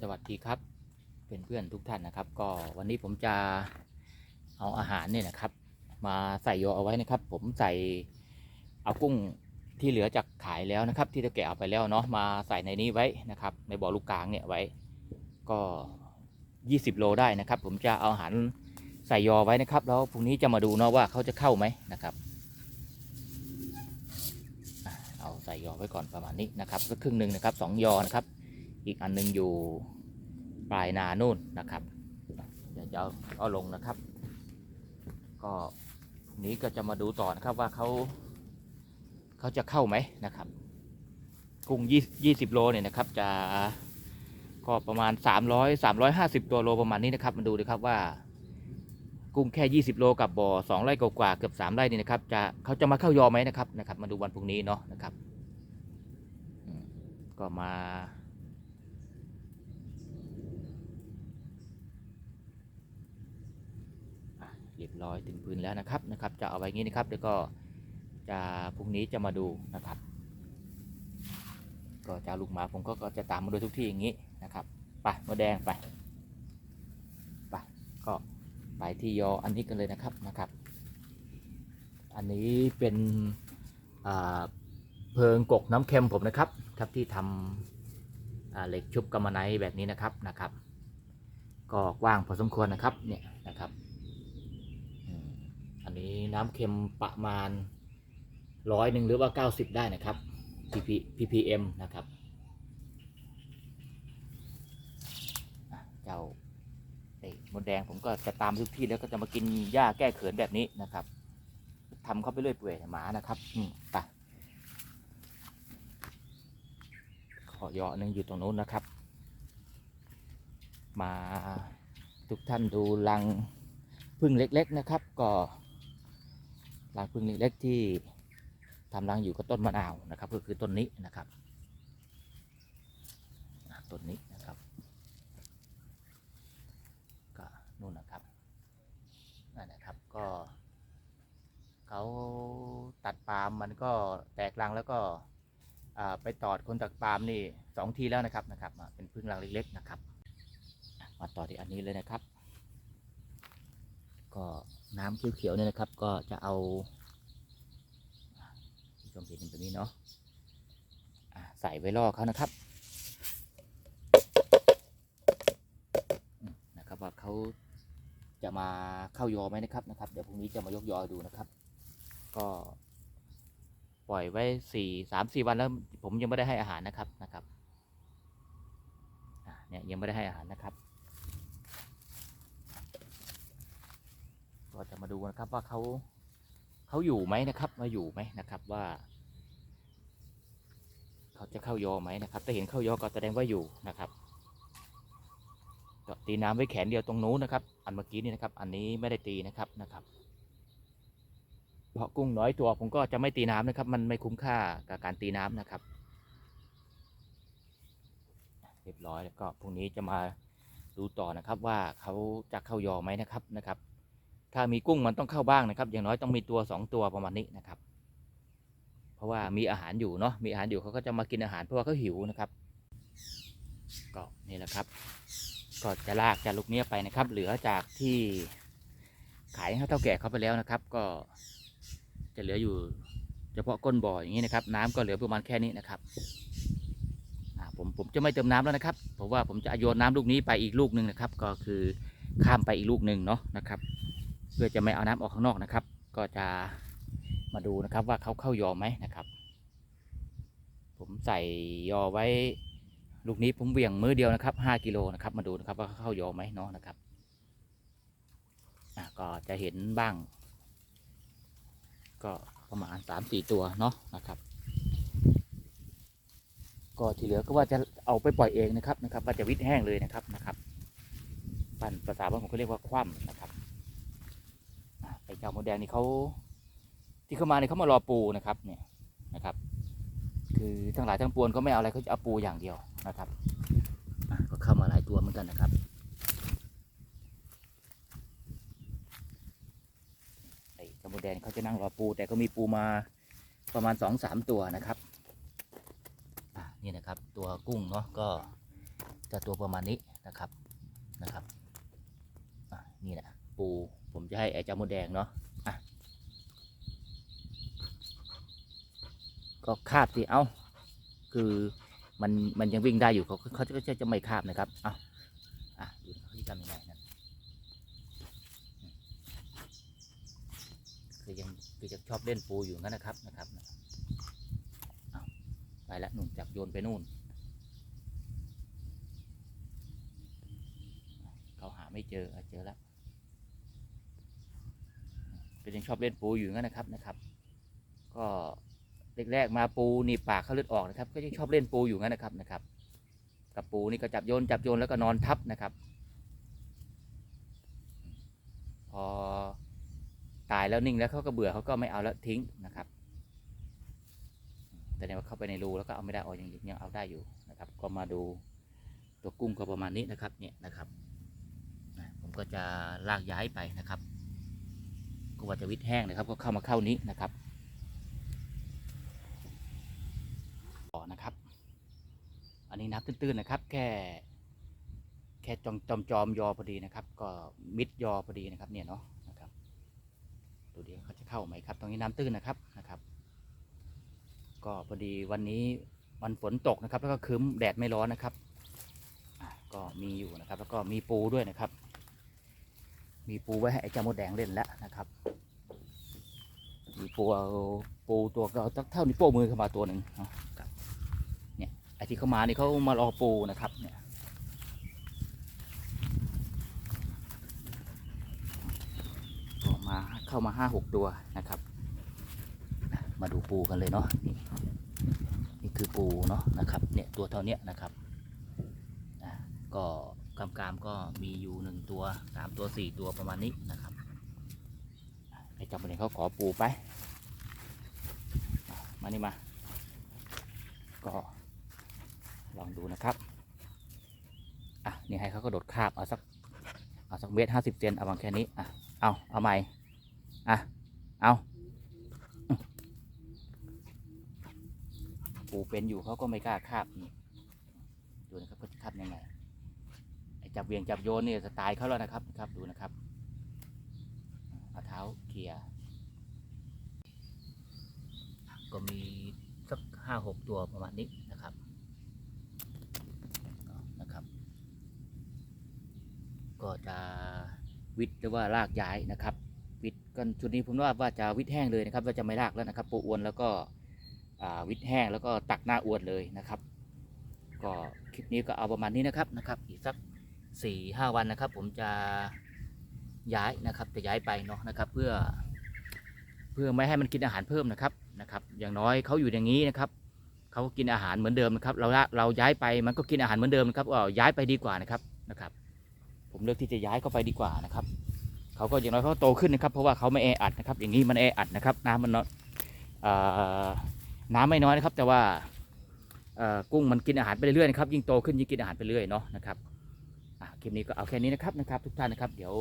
สวัสดีครับเป็นเพื่อนทุกท่านนะครับ ก็วันนี้ผมจะเอาอาหารเนี่ยนะครับ มาใส่โยเอาไว้นะครับ ผมใส่เอากุ้งที่เหลือจากขายแล้วนะครับ ที่ตะแกะเอาไปแล้วเนาะมาใส่ในนี้ไว้นะครับ ในบ่อลูกกลางเนี่ยไว้ ก็ 20 โลได้นะครับ ผมจะเอาอาหารใส่ยอไว้นะครับ แล้วพรุ่งนี้จะมาดูเนาะว่าเขาจะเข้าไหมนะครับเอาใส่ยอไว้ก่อนประมาณนี้นะครับก็ครึ่งหนึ่งนะครับสองยอนะครับ อีกอันหนึงอยู่ปลายนานู่นนะครับเดี๋ยวจะเอาเอาลงนะครับ ก็นี้ก็จะมาดูต่อนะครับว่าเขาเขาจะเข้าไหมนะครับ กุ้งยี่สิบโลเนี่ยนะครับ จะก็ประมาณ 300 350 ตัวโลประมาณนี้นะครับมาดูดีครับว่า กุ้งแค่ 20 โลกับบ่อ2ไร่กว่าเกือบ3ไร่นี่นะครับจะเขาจะมาเข้ายอไหมนะครับนะครับ มาดูวันพรุ่งนี้เนาะนะครับก็มา อะ เรียบร้อยถึงพื้นแล้วนะครับนะครับ จะเอาไว้งี้นะครับเดี๋ยวก็จะพรุ่งนี้จะมาดูนะครับ ก็จะเอาลูกหมาผมก็จะตามมาดูทุกที่อย่างนี้นะครับไปมดแดงไปไปก็ไปที่ยออันนี้กันเลยนะครับนะครับ อันนี้เป็นเพลิงกกน้ำเค็มผมนะครับครับที่ทำอ่าเหล็กชุบกำมะไนแบบนี้นะครับนะครับ ก็กว้างพอสมควรนะครับเนี่ยนะครับ น้ำเค็มประมาณร้อยหนึ่งหรือว่า 90 ได้นะครับ pp ppm นะครับ เจ้าไอ้มดแดงผมก็จะตามทุกที่แล้วก็จะมากินหญ้าแก้เขินแบบนี้นะครับทำเข้าไปเรื่อยเปื่อยหมานะครับ อืมไปขอยาะหนึ่งอยู่ตรงนู้นนะครับ มาทุกท่านดูรังพึ่งเล็ก ๆนะครับ ก็ รังพึ่งเล็กๆที่ทำรังอยู่กับต้นมะนาวนะครับ ก็คือต้นนี้นะครับต้นนี้นะครับก็นู่นนะครับนั่นนะครับก็เขาตัดปาล์มมันก็แตกรังแล้วก็ไปตอดคนตัดปาล์มนี่สองทีแล้วนะครับนะครับ เป็นพึ่งรังเล็กๆนะครับ มาต่อที่อันนี้เลยนะครับ ก็น้ำเขียวๆเนี่ยนะครับ ก็จะเอาที่ชมเห็นแบบนี้เนาะะใส่ไว้ล่อเขานะครับนะครับว่าเขาจะมาเข้ายอไหมนะครับนะครับ เดี๋ยวพรุ่งนี้จะมายกยอดูนะครับ ก็ปล่อยไว้สี่สามสี่วันแล้ว ผมยังไม่ได้ให้อาหารนะครับนะครับเนี่ยยังไม่ได้ให้อาหารนะครับ ก็จะ มาดูนะครับว่าเขาเขาอยู่ไหมนะครับ มาอยู่ไหมนะครับว่า เขาจะเข้ายอไหมนะครับถ้าเห็นเข้ายอก็แสดงว่าอยู่นะครับก็ตีน้ำไว้แขนเดียวตรงนู้นนะครับ อันเมื่อกี้นี่นะครับ อันนี้ไม่ได้ตีนะครับนะครับ เพราะกุ้งน้อยตัวผมก็จะไม่ตีน้ำนะครับ มันไม่คุ้มค่ากับการตีน้ำนะครับ เรียบร้อยแล้วก็พรุ่งนี้จะมาดูต่อนะครับว่าเขาจะเข้ายอไหมนะครับนะครับ ถ้ามีกุ้งมันต้องเข้าบ้างนะครับ อย่างน้อยต้องมีตัวสองตัวประมาณนี้นะครับ เพราะว่ามีอาหารอยู่เนาะมีอาหารอยู่เขาก็จะมากินอาหารเพราะว่าเขาหิวนะครับ ก็นี่แหละครับก็จะลากจากลูกเนี้ยไปนะครับ เหลือจากที่ขายให้เท่าแก่เขาไปแล้วนะครับ ก็จะเหลืออยู่เฉพาะก้นบ่ออย่างนี้นะครับ น้ำก็เหลือประมาณแค่นี้นะครับอ่าผมผมจะไม่เติมน้ำแล้วนะครับเพราะว่าผมจะโยนน้ำลูกนี้ไปอีกลูกหนึ่งนะครับ ก็คือข้ามไปอีกลูกหนึ่งเนาะนะครับ เพื่อจะไม่เอาน้ำออกข้างนอกนะครับ ก็จะมาดูนะครับว่าเขาเข้ายอไหมนะครับ ผมใส่ยอไว้ ลูกนี้ผมเวี่ยงมือเดียวนะครับห้ากิโลนะครับ มาดูนะครับว่าเขาเข้ายอไหมเนาะนะครับอะก็จะเห็นบ้าง ก็ประมาณสามสี่ตัวเนาะนะครับ ก็ที่เหลือก็ว่าจะเอาไปปล่อยเองนะครับนะครับว่าจะวิทย์แห้งเลยนะครับนะครับปั้นภาษาบ้านผมเขาเรียกว่าคว่ำนะครับ อะไอ้เจ้ามดแดงนี่เขาที่เขามาเนี่ยเขามารอปูนะครับเนี่ยนะครับ คือทั้งหลายทั้งปวงเขาไม่เอาอะไรเขาจะเอาปูอย่างเดียวนะครับก็เข้ามาหลายตัวเหมือนกันนะครับไอ้เจ้ามดแดงเขาจะนั่งรอปู แต่ก็มีปูมาประมาณสองสามตัวนะครับนี่นะครับ ตัวกุ้งเนาะก็จะตัวประมาณนี้นะครับนะครับนี่แหละปู ผมจะให้ไอ้เจ้ามดแดงเนาะอะก็คาบสิเอาคือมันมันยังวิ่งได้อยู่เขาเขาก็จะจะไม่คาบนะครับ เอาอะดูเขาจะทำยังไงนั่นอืมคือยังคือจะชอบเล่นปูอยู่งั้นนะครับนะครับเอาไปแล้วหนุ่มจับโยนไปนู่น เขาหาไม่เจอเจอแล้ว ก็ยังชอบเล่นปูอยู่งั้นนะครับนะครับ ก็แรกๆมาปูนี่ปากเขาเลือดออกนะครับ ก็ยังชอบเล่นปูอยู่งั้นนะครับนะครับ กับปูนี่ก็จับโยนจับโยนแล้วก็นอนทับนะครับ พอตายแล้วนิ่งแล้วเขาก็เบื่อเขาก็ไม่เอาแล้วทิ้งนะครับแต่เนี่ยว่าเข้าไปในรูแล้วก็เอาไม่ได้ออกยังยังเอาได้อยู่นะครับ ก็มาดูตัวกุ้งก็ประมาณนี้นะครับเนี่ยนะครับผมก็จะลากย้ายไปนะครับ กว่าจะวิทแห้งนะครับ ก็เข้ามาเข้านี้นะครับต่อนะครับ อันนี้น้ำตื้นๆนะครับ แค่แค่จอมจอมจอมยอพอดีนะครับ ก็มิดยอพอดีนะครับ เนี่ยเนาะนะครับดูดิเขาจะเข้าไหมครับ ตรงนี้น้ำตื้นนะครับนะครับ ก็พอดีวันนี้วันฝนตกนะครับ แล้วก็ครึ้มแดดไม่ร้อนนะครับก็มีอยู่นะครับ แล้วก็มีปูด้วยนะครับ มีปูไว้ให้ไอ้เจ้ามดแดงเล่นแล้วนะครับ มีปูเอาปูตัวก็เอาสักเท่านี้วโป้งมือเข้ามาตัวหนึ่งเนาะครับเนี่ยไอ้ที่เขามานี่เขามารอปูนะครับเนี่ยก็มาเข้ามาห้าหกตัวนะครับอะมาดูปูกันเลยเนาะนี่นี่คือปูเนาะนะครับเนี่ยตัวเท่าเนี้ยนะครับอะ ก็กำกามก็มีอยู่หนึ่งตัวสามตัวสี่ตัวประมาณนี้นะครับไอ้จับประเด็นเขาขอปูไป มานี่มา ก็ลองดูนะครับอะนี่ให้เขากระโดดคาบเอาสักเอาสักเมตรห้าสิบเซนเอาวางแค่นี้อะเอาเอาใหม่อะเอาปูเป็นอยู่เขาก็ไม่กล้าคาบนี่ดูนะครับเขาจะทำยังไง จับเวียงจับโยนเนี่ยสไตล์เขาแล้วนะครับครับดูนะครับเอาเท้าเขี่ยก็มีสักห้าหกตัวประมาณนี้นะครับนะครับ ก็จะวิทย์หรือว่าลากย้ายนะครับวิทย์กันชุดนี้ผมว่าว่าจะวิทย์แห้งเลยนะครับว่าจะไม่ลากแล้วนะครับปูอวนแล้วก็วิทย์แห้งแล้วก็ตักหน้าอวนเลยนะครับ ก็คลิปนี้ก็เอาประมาณนี้นะครับนะครับ อีกสัก สี่ห้าวันนะครับ ผมจะย้ายนะครับจะย้ายไปเนาะนะครับ เพื่อ เพื่อไม่ให้มันกินอาหารเพิ่มนะครับนะครับ อย่างน้อยเขาอยู่อย่างนี้นะครับเขาก็กินอาหารเหมือนเดิมนะครับ เราเราย้ายไปมันก็กินอาหารเหมือนเดิมนะครับก็ย้ายไปดีกว่านะครับนะครับ ผมเลือกที่จะย้ายเข้าไปดีกว่านะครับเขาก็อย่างน้อยเขาโตขึ้นนะครับ เพราะว่าเขาไม่แออัดนะครับ อย่างนี้มันแออัดนะครับ น้ำมันน้อยน้ำไม่น้อยนะครับ แต่ว่ากุ้งมันกินอาหารไปเรื่อยๆนะครับยิ่งโตขึ้นยิ่งกินอาหารไปเรื่อยเนาะนะครับ คลิปนี้ก็เอาแค่นี้นะครับนะครับ ทุกท่านนะครับ เดี๋ยว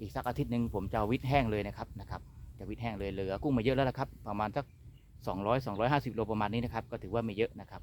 อีกสักอาทิตย์หนึ่งผมจะวิทแห้งเลยนะครับนะครับ จะวิทแห้งเลยเหลือกุ้งมาเยอะแล้วละครับ ประมาณสัก 200 250 โลประมาณนี้นะครับ ก็ถือว่าไม่เยอะนะครับ